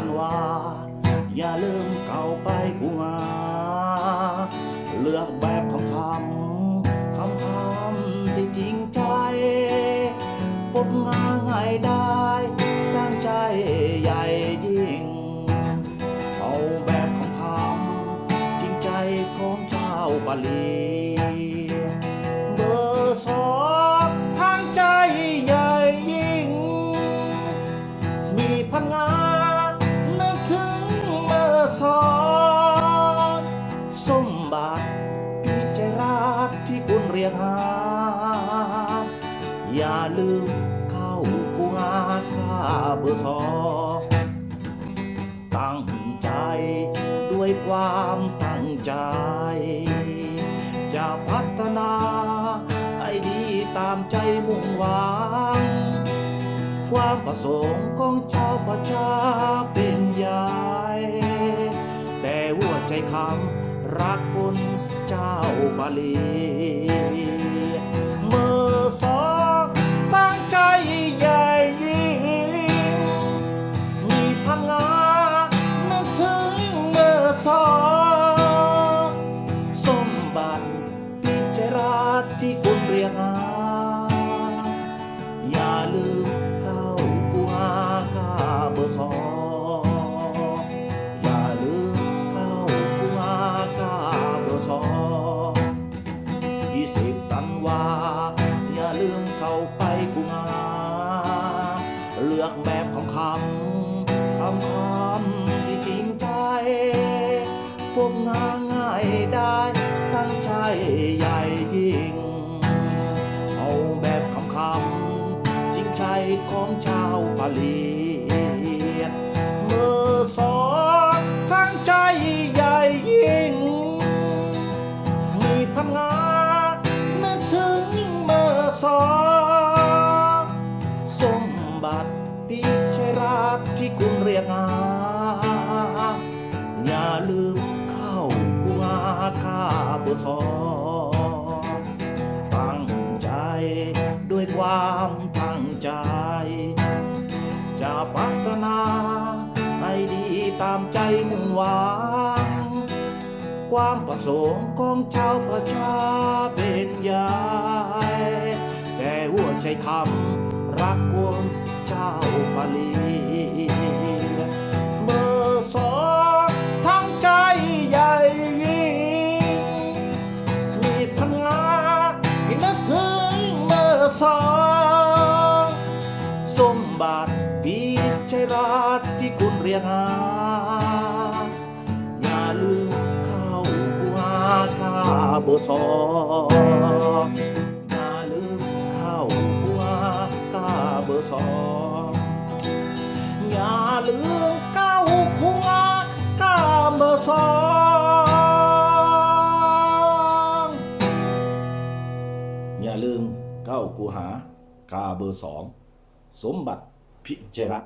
านว่าอย่าลืมเก่าไปกูมาเลือกแบบคำคำคำคำที่จริงใจพบงาง่ายได้สร้างใจใหญ่ยิ่ง เอาแบบคำคำจริงใจของเจ้าบาลีเบอร์องทางใจใหญ่ยิ่ง มีพังงา คุณเรียกหา อย่าลืมเข้ากูหาค่าเบอร์สองตั้งใจด้วยความตั้งใจ จะพัฒนาให้ดีตามใจมุ่งหวัง ความประสงค์ของชาวประชาเป็นใหญ่แต่หัวใจคำรักคนเจ้าบา ลีเมื่อสองตั้งใจใหญ่ยิ่งมีพังงานึกถึงเมื่อสองสมบัติพิจาราที่คุณเรียงหา เลือกแบบคำคำคำคำที่จริงใจ พวกงาง่ายได้ตั้งใจใหญ่ยิ่ง เอาแบบคำคำจริงใจของชาวปาลีเมื่อสอง มบัติพิชัยราชที่คุณเรียกหา อย่าลืมเข้ากูหาค่าบอร์สองตั้งใจด้วยความตั้งใจ จะพัฒนาให้ดีตามใจมุ่งหวัง ความประสงค์ของชาวประชาเป็นใหญ่แต่หัวใจคำรักวง เจ้าปาลีเบอร์สองทั้งใจใหญ่ยิ่งมีพันงาให้นึกถึงเบอร์สองสมบัติปีใจราชที่คุณเรียกหาอย่าลืมเข้าหาค่าเบอร์สอง บอร์สองอย่าลืมเข้าหัวค่าเบอร์สองอย่าลืมเข้ากูหากาเบอร์สองสมบัติพิจาระ